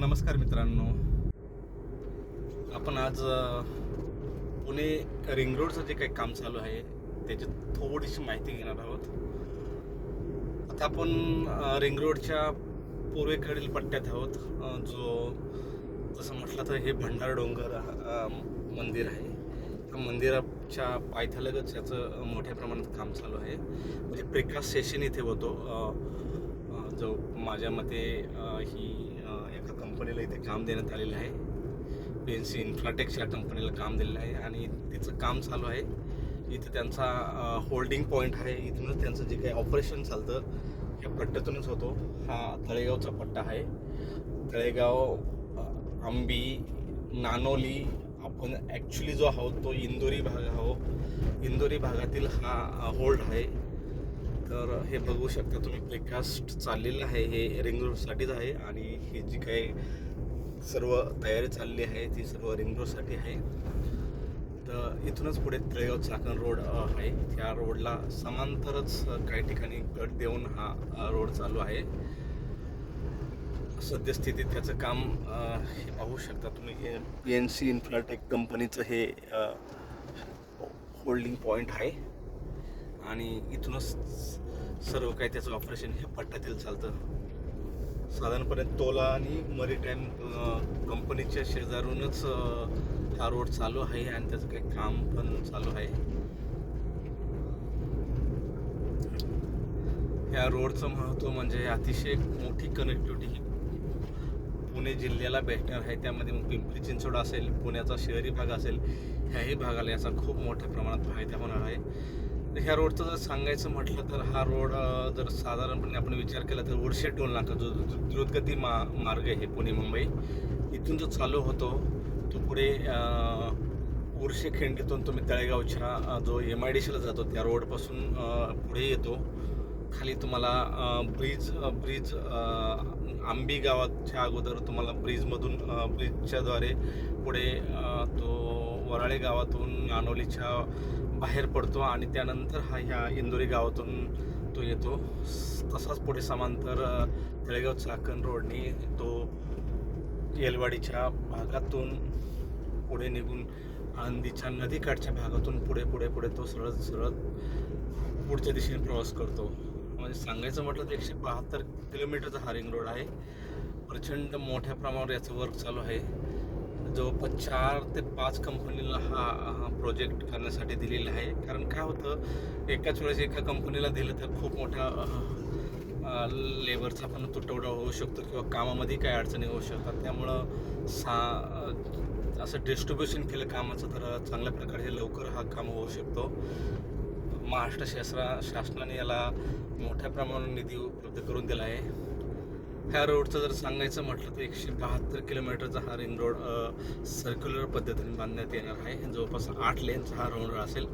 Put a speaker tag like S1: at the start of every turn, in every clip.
S1: नमस्कार मित्रांनो. आपण आज पुणे रिंग रोडचं जे काही काम चालू आहे त्याची थोडीशी माहिती घेणार आहोत. आता आपण रिंग रोडच्या पूर्वेकडील पट्ट्यात आहोत जो जसं म्हटलं तर हे भंडार डोंगर मंदिर आहे. त्या मंदिराच्या पायथ्यालगत याचं मोठ्या प्रमाणात काम चालू आहे. म्हणजे प्रिकास सेशन इथे होतो. जो माझ्या मते ही कंपनीला इथे काम देण्यात आलेलं आहे. पी एन सी इन्फ्राटेक्स या कंपनीला काम दिलेलं आहे आणि तिचं काम चालू आहे. इथे त्यांचा होल्डिंग पॉईंट आहे. इथूनच त्यांचं जे काही ऑपरेशन चालतं या पट्ट्यातूनच होतो. हा तळेगावचा पट्टा आहे. तळेगाव आंबी नानोली आपण ॲक्च्युली जो आहोत तो इंदोरी भाग आहोत. इंदोरी भागातील हा होल्ड आहे. तर हे बघू शकता तुम्ही ब्रेकफास्ट चाललेलं आहे हे रिंग रोडसाठीच आहे आणि ही जी काही सर्व तयारी चालली आहे ती सर्व रिंग रोडसाठी आहे. तर इथूनच पुढे तळेगाव चाकण रोड आहे. त्या रोडला समांतरच काही ठिकाणी कट देऊन हा रोड चालू आहे. सद्यस्थितीत त्याचं काम हे पाहू शकता तुम्ही पी एन सी इन्फ्राटेक कंपनीचं हे होल्डिंग पॉईंट आहे. आणि इथूनच सर्व काही त्याचं ऑपरेशन हे पट्ट्यातील चालतं. साधारणपणे तोला आणि मरीटाईम कंपनीच्या शेजारूनच हा रोड चालू आहे आणि त्याचं काही काम पण चालू आहे. ह्या रोडचं महत्त्व म्हणजे अतिशय मोठी कनेक्टिव्हिटी ही पुणे जिल्ह्याला भेटणार आहे त्यामध्ये मग पिंपरी चिंचवड असेल पुण्याचा शहरी भाग असेल ह्याही भागाला याचा खूप मोठ्या प्रमाणात फायदा होणार आहे. ह्या रोडचं जर सांगायचं म्हटलं तर हा रोड जर साधारणपणे आपण विचार केला तर उर्शे टोल नाका जो द्रुतगती मा मार्ग आहे पुणे मुंबई. इथून जो चालू होतो तो पुढे उर्शे खिंडीतून तुम्ही तळेगावच्या जो एम आय डी सीला जातो त्या रोडपासून पुढे येतो. खाली तुम्हाला ब्रिज ब्रिज आंबी गावाच्या अगोदर तुम्हाला ब्रिजमधून ब्रिजच्याद्वारे पुढे तो वराळे गावातून आनोलीच्या बाहेर पडतो आणि त्यानंतर हा ह्या इंदोरी गावातून तो येतो. तसाच पुढे समांतर तळेगाव चाकण रोडनी तो येलवाडीच्या भागातून पुढे निघून आळंदीच्या नदीकाठच्या भागातून पुढे पुढे पुढे तो सरळ सरळ पुढच्या दिशेने प्रवास करतो. म्हणजे सांगायचं म्हटलं तर एकशे बहात्तर किलोमीटरचा हा रिंग रोड आहे. प्रचंड मोठ्या प्रमाणावर याचं वर्क चालू आहे. जवळपास चार ते पाच कंपनीला हा हा प्रोजेक्ट करण्यासाठी दिलेला आहे. कारण काय होतं एकाच वेळेस एका कंपनीला दिलं तर खूप मोठा लेबरचा पण तुटवडा होऊ शकतो किंवा कामामध्ये काही अडचणी होऊ शकतात. त्यामुळं सा असं डिस्ट्रीब्युशन केलं कामाचं तर चांगल्या प्रकारे लवकर हा काम होऊ शकतो. महाराष्ट्र शास्त्रा शासनाने याला मोठ्या प्रमाणात निधी उपलब्ध करून दिला आहे. ह्या रोडचं जर सांगायचं म्हटलं तर एकशे बहात्तर किलोमीटरचा हा रिंग रोड सर्क्युलर पद्धतीने बांधण्यात येणार आहे. जवळपास आठ लेनचा हा रोड असेल.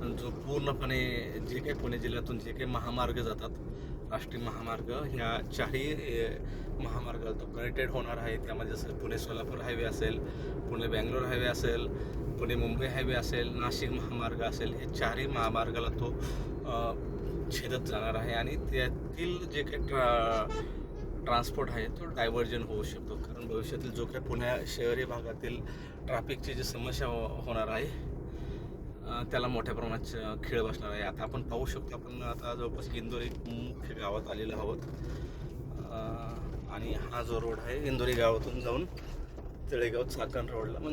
S1: आणि जो पूर्णपणे जे काही पुणे जिल्ह्यातून जे काही महामार्ग जातात राष्ट्रीय महामार्ग ह्या चारही महामार्गाला तो कनेक्टेड होणार आहे. त्यामध्ये जसं पुणे सोलापूर हायवे असेल पुणे बँगलोर हायवे असेल पुणे मुंबई हायवे असेल नाशिक महामार्ग असेल हे चारही महामार्गाला तो छेदत जाणार आहे. आणि त्यातील जे काही ट्रा ट्रान्सपोर्ट आहे तो डायव्हर्जन होऊ शकतो. कारण भविष्यातील जो काही पुण्या शहरी भागातील ट्रॅफिकची जी समस्या हो- होणार आहे त्याला मोठ्या प्रमाणात खेळ बसणार आहे. आता आपण पाहू शकतो आपण आता जवळपास इंदोरी मुख्य गावात आलेलो आहोत. आणि हा जो रोड आहे इंदोरी गावातून जाऊन तळेगाव चाकण रोडला मग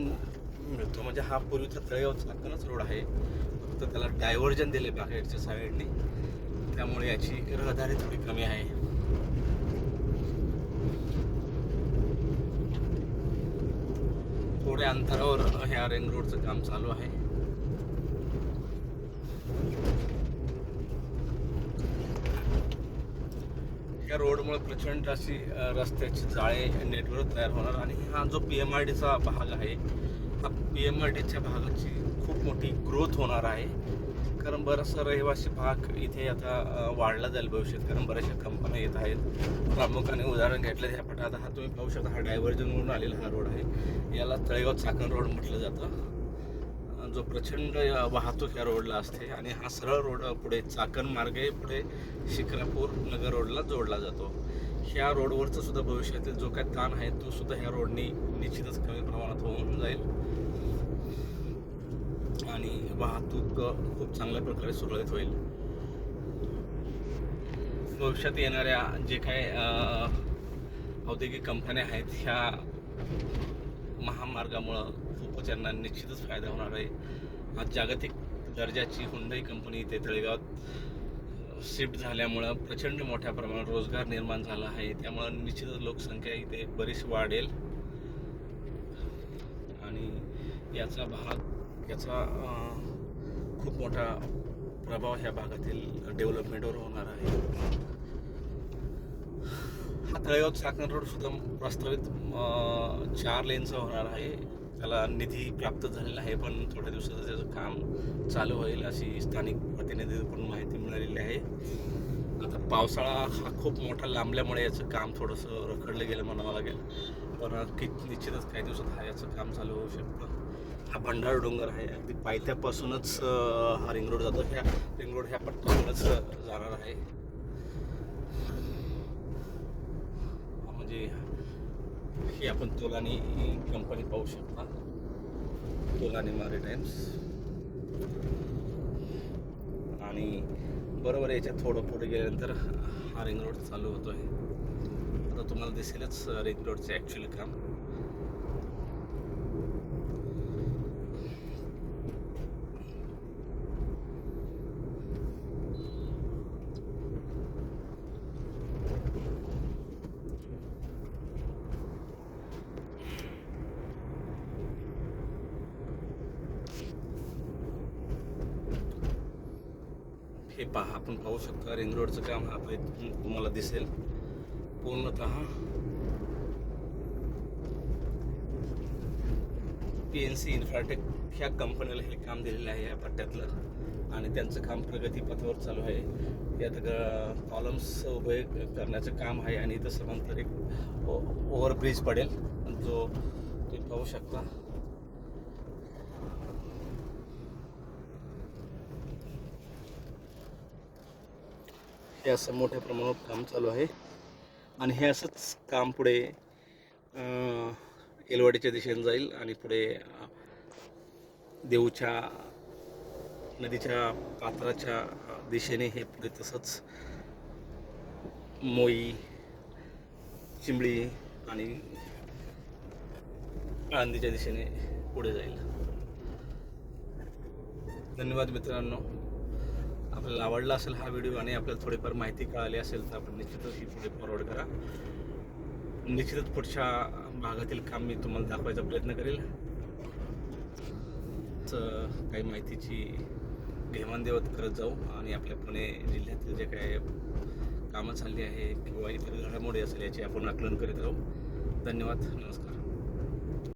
S1: मिळतो. म्हणजे हा पूर्वीचा तळेगाव चाकणच रोड आहे. फक्त त्याला डायव्हर्जन दिले बाहेरच्या साईडने त्यामुळे याची रहदारी थोडी कमी आहे. थोड्या अंतरावर ह्या रिंग रोडचं काम चालू आहे. या रोडमुळे प्रचंड अशी रस्त्याची जाळे नेटवर्क तयार होणार आणि हा जो पी एम आर डीचा भाग आहे हा पी एम आर डीच्या भागाची खूप मोठी ग्रोथ होणार आहे. कारण बराचसा रहिवासी भाग इथे आता वाढला जाईल भविष्यात. कारण बऱ्याचशा कंपन्या येत आहेत. प्रामुख्याने उदाहरण घेतलं ह्या पट आता हा तुम्ही पाहू शकता हा डायव्हर्जन म्हणून आलेला हा रोड आहे. याला तळेगाव चाकण रोड म्हटलं जातं. जो प्रचंड वाहतूक या रोडला असते आणि हा सरळ रोड पुढे चाकण मार्गे पुढे शिक्रापूर नगर रोडला जोडला जातो. ह्या रोडवरचं सुद्धा भविष्यातील जो काय ताण आहे तो सुद्धा ह्या रोडनी निश्चितच कमी प्रमाणात होऊन जाईल. आणि वाहतूक खूप चांगल्या प्रकारे सुरळीत होईल. भविष्यात येणाऱ्या जे काही औद्योगिक कंपन्या आहेत ह्या महामार्गामुळं खूपच यांना निश्चितच फायदा होणार आहे. आज जागतिक दर्जाची हुंडई कंपनी इथे तळेगावात शिफ्ट झाल्यामुळं प्रचंड मोठ्या प्रमाणात रोजगार निर्माण झाला आहे. त्यामुळं निश्चितच लोकसंख्या इथे बरीच वाढेल. आणि याचा भाग याचा खूप मोठा प्रभाव ह्या भागातील डेव्हलपमेंटवर होणार आहे. हा तळेगाव चाकण रोड सुद्धा प्रस्तावित चार लेनचा होणार आहे. त्याला निधी प्राप्त झालेला आहे पण थोड्या दिवसात त्याचं काम चालू होईल अशी स्थानिक प्रतिनिधीकडून माहिती मिळालेली आहे. आता पावसाळा हा खूप मोठा लांबल्यामुळे याचं काम थोडंसं रखडलं गेलं म्हणावं लागेल. पण कि निश्चितच काही दिवसात हा याचं काम चालू होऊ शकतं. हा भंडार डोंगर आहे. अगदी पायथ्यापासूनच हा रिंग रोड जातो. ह्या रिंग रोड ह्या पट्ट्यातूनच जाणार आहे. म्हणजे ही आपण तोलानी कंपनी पाहू शकता. तोलानी टाइम्स आणि बरोबर याच्यात थोडं पुढे गेल्यानंतर हा रिंग रोड चालू होतो आहे आता तुम्हाला दिसेलच रिंग रोडचे ॲक्च्युअली काम. हे पहा आपण पाहू शकता रिंग रोडचं काम हा तुम्हाला दिसेल. पूर्णतः पी एन सी इन्फ्राटेक ह्या कंपनीला हे काम दिलेलं आहे या पट्ट्यातलं. आणि त्यांचं काम प्रगतीपथावर चालू आहे. यात कॉलम्स उभे करण्याचं काम आहे आणि इथं समांतर एक ओव्हरब्रिज पडेल. जो तुम्ही पाहू शकता. हे असं मोठ्या प्रमाणात काम चालू आहे. आणि हे असंच काम पुढे एलवाडीच्या दिशेने जाईल आणि पुढे देऊच्या नदीच्या पात्राच्या दिशेने हे पुढे तसंच मोई चिंबळी आणि आळंदीच्या दिशेने पुढे जाईल. धन्यवाद मित्रांनो. आपल्याला आवडला असेल हा व्हिडिओ आणि आपल्याला थोडीफार माहिती कळाली असेल तर आपण निश्चितच ही पुढे फॉरवर्ड करा. निश्चितच पुढच्या भागातील काम मी तुम्हाला दाखवायचा प्रयत्न करेल. च- काही माहितीची घेवाणदेवत करत जाऊ आणि आपल्या पुणे जिल्ह्यातील जे काही कामं चालली आहे किंवा इतर घडामोडी असेल याची आपण आकलन करीत राहू. धन्यवाद नमस्कार.